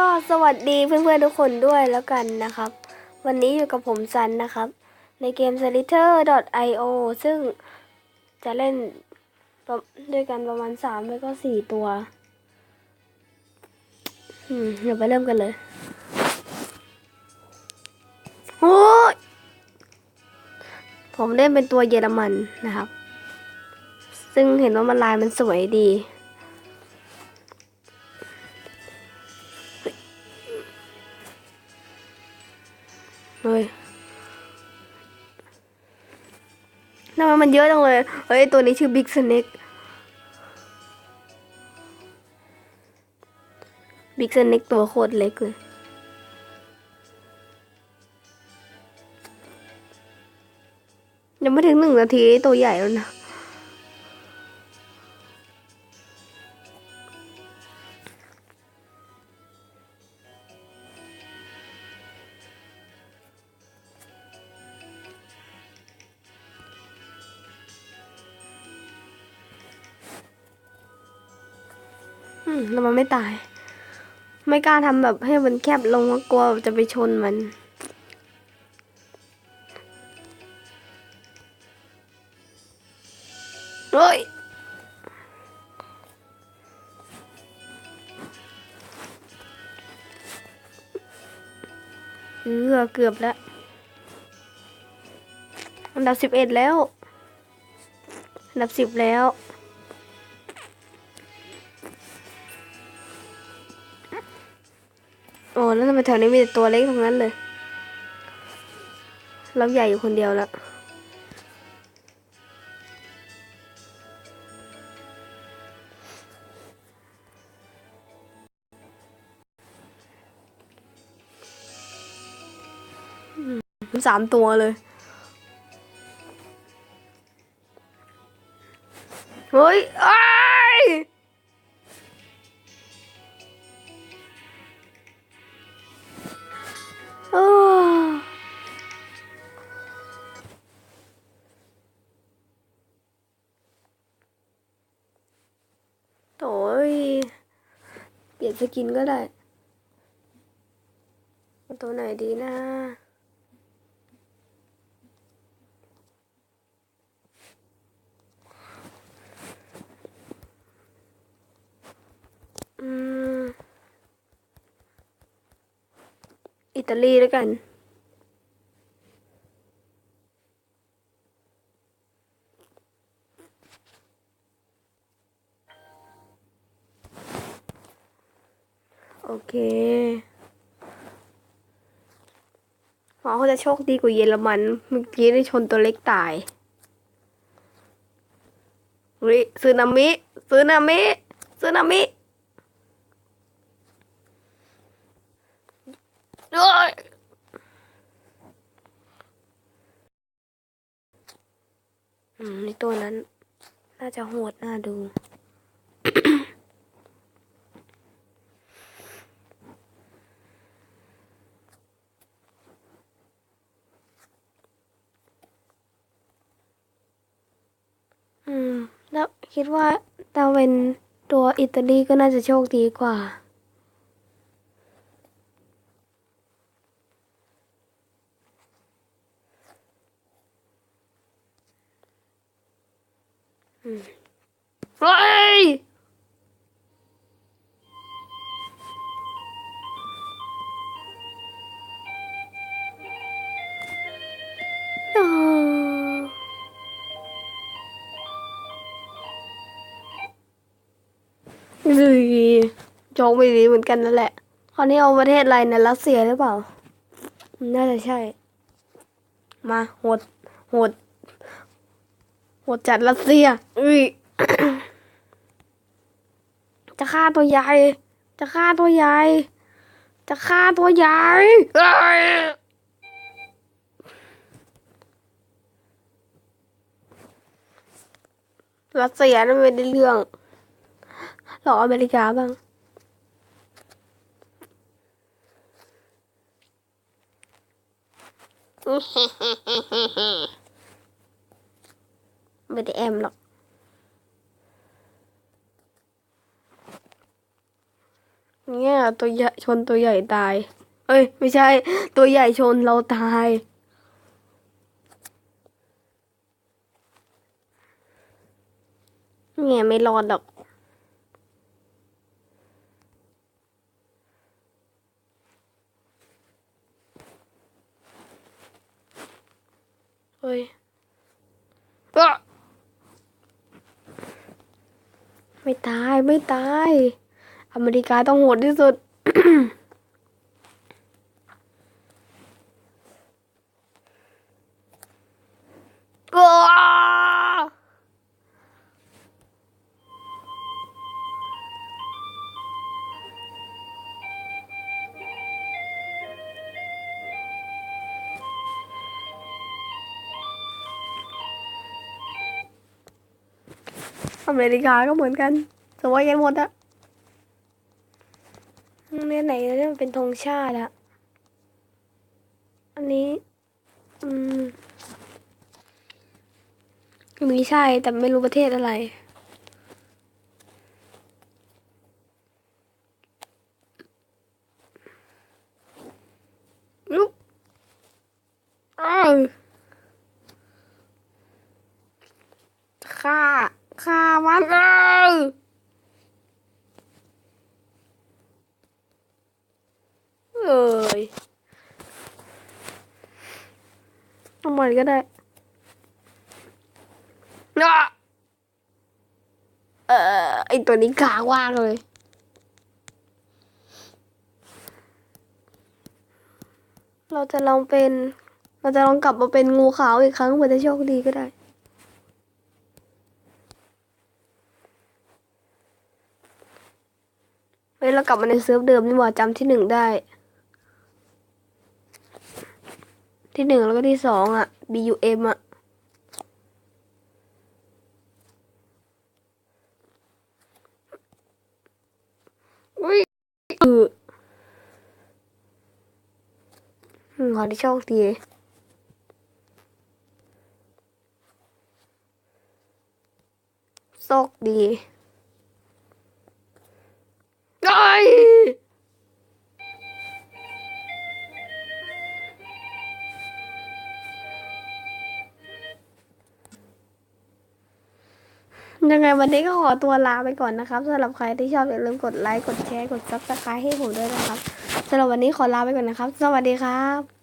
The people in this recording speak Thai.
ก็สวัสดีเพื่อนๆทุกคนด้วยแล้วกันนะครับ วันนี้อยู่กับผมซันนะครับ ในเกม s l i t e r i o ซึ่งจะเล่นด้วยกันประมาณสามไม่ก็สี่ตัวเดี๋ยวไปเริ่มกันเลยโอ้ยผมเล่นเป็นตัวเยอรมันนะครับ ซึ่งเห็นว่ามันลายมันสวยดี เฮ้ยทำไมมันเยอะจังเลย เฮ้ย ตัวนี้ชื่อบิ๊กสเน็กบิ๊กสเน็กตัวโคตรเล็กเลย ยังไม่ถึงหนึ่งนาทีตัวใหญ่แล้วนะ อืมแล้วมันไม่ตาย ไม่กล้าทำแบบให้มันแคบลงเพราะกลัวจะไปชนมัน เฮ้ยเออเกือบแล้วอันดับสิบเอ็ดแล้ว อันดับสิบแล้ว โอ้แล้วทำไมแถวนี้มีแต่ตัวเล็กทั้งนั้นเลย เราใหญ่อยู่คนเดียวแล้วสามตัวเลย เฮ้ยอ้า โถ่ยเปลี่ยนสกินก็ได้ ตัวไหนดีนะ ตาลีแล้วกัน โอเคหมอเขาจะโชคดีกว่าเยอรมัน เมื่อกี้ได้ชนตัวเล็กตายเฮ้ยซึนามิซึนามิซึนามิ อืมในตัวนั้น น่าจะโหดน่าดู อืม แล้วคิดว่าถ้าเป็นตัวอิตาลีก็น่าจะโชคดีกว่า เฮ้ยอ๋อเลยโจกไม่ดีเหมือนกันนั่นแหละคราวนี้เอาประเทศอะไรนะรัสเซียหรือเปล่า น่าจะใช่ มา หด หด หดจัดรัสเซียอุ้ยจะฆ่าตัวใหญ่ จะฆ่าตัวใหญ่ จะฆ่าตัวใหญ่รัสเซียนั่นไม่ได้เรื่องหรออเมริกาบ้าง ไม่ได้แอมหรอก เนี่ยตัวใหญ่ชนตัวใหญ่ตาย เอ้ย ไม่ใช่ ตัวใหญ่ชนเราตาย เนี่ยไม่รอดหรอก เฮ้ยอ๊ะ ไม่ตายไม่ตาย อเมริกาต้องโหดที่สุด อเมริกาก็เหมือนกันสวยกันหมดอะเนี่ยไหนเนี่ยมันเป็นธงชาติอะอันนี้ อืมมีใช่แต่ไม่รู้ประเทศอะไรลุกอ้าวฆ่า ฆ่ามันเลยเอ้ยเอามันก็ได้อะเออไอตัวนี้กากว่างเลยเราจะลองเป็น เราจะลองกลับมาเป็นงูขาวอีกครั้งเผื่อจะโชคดีก็ได้ ฮ้ยเรากลับมาในเซิร์ฟเดิมนี่หว่าจำที่หนึ่งได้ ที่หนึ่งแล้วก็ที่สองอะ B U M อะอุ้ยอืมขอที่โชคดีโชคดี อยยังไงวันนี้ก็ขอตัวลาไปก่อนนะครับสำหรับใครที่ชอบอย่าลืมกดไลค์ กดแชร์ กดซับสไครต์ให้ผมด้วยนะครับสำหรับวันนี้ขอลาไปก่อนนะครับ สวัสดีครับ